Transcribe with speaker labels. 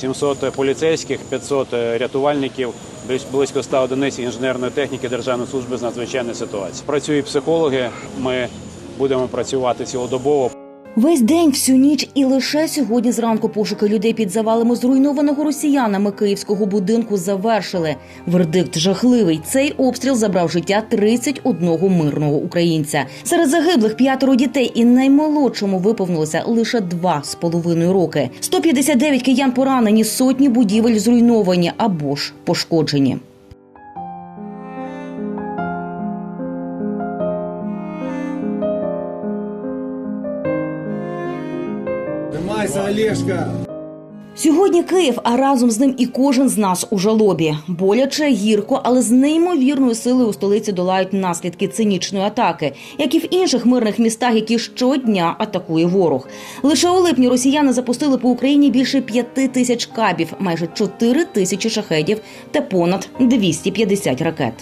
Speaker 1: 700 поліцейських, 500 рятувальників, близь- близько 100 одиниць інженерної техніки Державної служби з надзвичайної ситуації. Працюють психологи. Ми будемо працювати цілодобово.
Speaker 2: Весь день, всю ніч і лише сьогодні зранку пошуки людей під завалами зруйнованого росіянами київського будинку завершили. Вердикт жахливий. Цей обстріл забрав життя 31 мирного українця. Серед загиблих п'ятеро дітей і наймолодшому виповнилося лише два з половиною роки. 159 киян поранені, сотні будівель зруйновані або ж пошкоджені.
Speaker 3: Тримайся, Олешка!
Speaker 2: Сьогодні Київ, а разом з ним і кожен з нас у жалобі. Боляче, гірко, але з неймовірною силою у столиці долають наслідки цинічної атаки, як і в інших мирних містах, які щодня атакує ворог. Лише у липні росіяни запустили по Україні більше п'яти тисяч кабів, майже чотири тисячі шахедів та понад 250 ракет.